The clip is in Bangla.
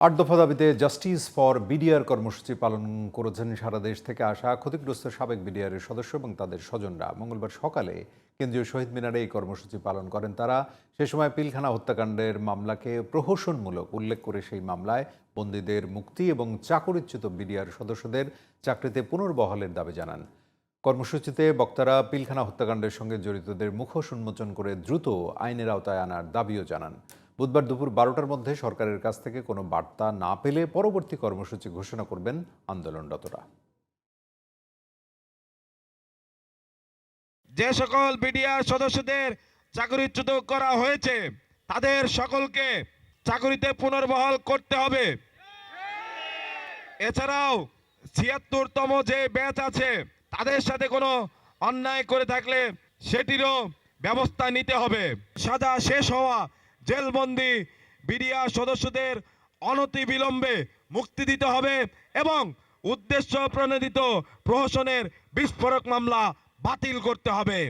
আট দফা দাবিতে জাস্টিস ফর বিডিআর কর্মসূচি পালন করেছেন সারা দেশ থেকে আসা ক্ষতিগ্রস্ত সাবেক বিডিআরের সদস্য এবং তাদের স্বজনরা। মঙ্গলবার সকালে কেন্দ্রীয় শহীদ মিনারে এই কর্মসূচি পালন করেন তারা। সে সময় পিলখানা হত্যাকাণ্ডের মামলাকে প্রহসনমূলক উল্লেখ করে সেই মামলায় বন্দীদের মুক্তি এবং চাকরিচ্যুত বিডিআর সদস্যদের চাকরিতে পুনর্বহালের দাবি জানান। কর্মসূচিতে বক্তারা পিলখানা হত্যাকাণ্ডের সঙ্গে জড়িতদের মুখোশ উন্মোচন করে দ্রুত আইনের আওতায় আনার দাবিও জানান। বুধবার দুপুর বারোটার মধ্যে সরকারের কাছ থেকে কোনো বার্তা না পেলে পরবর্তী কর্মসূচি ঘোষণা করবেন আন্দোলনরতরা। যে সকল বিডিআর সদস্যদের চাকরিচ্যুত করা হয়েছে, তাদের সকলকে চাকরিতে পুনর্বহাল করতে হবে। এছাড়াও ছিয়াত্তরতম যে ব্যাচ আছে, তাদের সাথে কোনো অন্যায় করে থাকলে সেটিরও ব্যবস্থা নিতে হবে। সাজা শেষ হওয়া জেলবন্দি বিডিআর সদস্যদের অনতি বিলম্বে মুক্তি দিতে হবে এবং উদ্দেশ্য প্রণোদিত প্রহসনের বিস্ফোরক মামলা বাতিল করতে হবে।